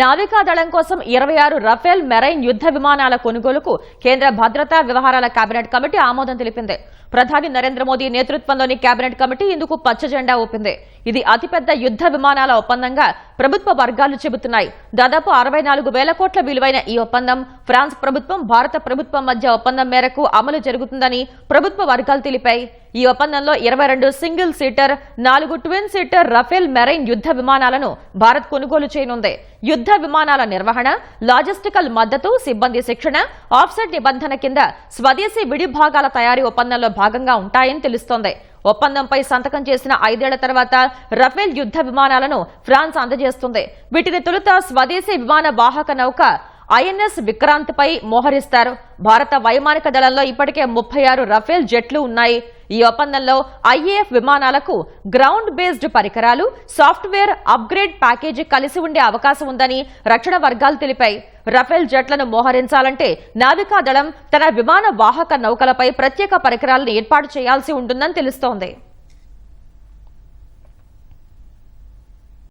నావికాదళం కోసం ఇరవై ఆరు రఫేల్ మెరైన్ యుద్ధ విమానాల కొనుగోలుకు కేంద్ర భద్రతా వ్యవహారాల కేబినెట్ కమిటీ ఆమోదం తెలిపింది. ప్రధాని నరేంద్ర మోదీ నేతృత్వంలోని కేబినెట్ కమిటీ ఇందుకు పచ్చ జెండా ఊపింది. ఇది అతిపెద్ద యుద్ధ విమానాల ఒప్పందంగా ప్రభుత్వ వర్గాలు చెబుతున్నాయి. దాదాపు అరవై నాలుగు వేల కోట్ల విలువైన ఈ ఒప్పందం ఫ్రాన్స్ ప్రభుత్వం భారత ప్రభుత్వం మధ్య ఒప్పందం మేరకు అమలు జరుగుతుందని ప్రభుత్వ వర్గాలు తెలిపాయి. ఈ ఒప్పందంలో ఇరవై రెండు సింగిల్ సీటర్ నాలుగు ట్విన్ సీటర్ రఫేల్ మెరైన్ యుద్ధ విమానాలను భారత్ కొనుగోలు చేయనుంది. యుద్ధ విమానాల నిర్వహణ లాజిస్టికల్ మద్దతు సిబ్బంది శిక్షణ ఆఫ్సెట్ నిబంధన కింద స్వదేశీ విడి భాగాల తయారీ ఒప్పందంలో భాగంగా ఉంటాయని తెలుస్తోంది. ఒప్పందంపై సంతకం చేసిన ఐదేళ్ళ తర్వాత రఫేల్ యుద్ధ విమానాలను ఫ్రాన్స్ అందజేస్తుంది. వీటిని తొలుత స్వదేశీ విమాన వాహక నౌక ఐఎన్ఎస్ విక్రాంత్ పై మోహరిస్తారు. భారత వైమానిక దళంలో ఇప్పటికే ముప్పై ఆరు రఫేల్ జెట్లు ఉన్నాయి. ఈ ఒప్పందంలో ఐఏఎఫ్ విమానాలకు గ్రౌండ్ బేస్డ్ పరికరాలు సాఫ్ట్వేర్ అప్గ్రేడ్ ప్యాకేజీ కలిసి ఉండే అవకాశం ఉందని రక్షణ వర్గాలు తెలిపాయి. రఫేల్ జెట్లను మోహరించాలంటే నావికాదళం తన విమాన వాహక నౌకలపై ప్రత్యేక పరికరాలను ఏర్పాటు చేయాల్సి ఉంటుందని తెలుస్తోంది.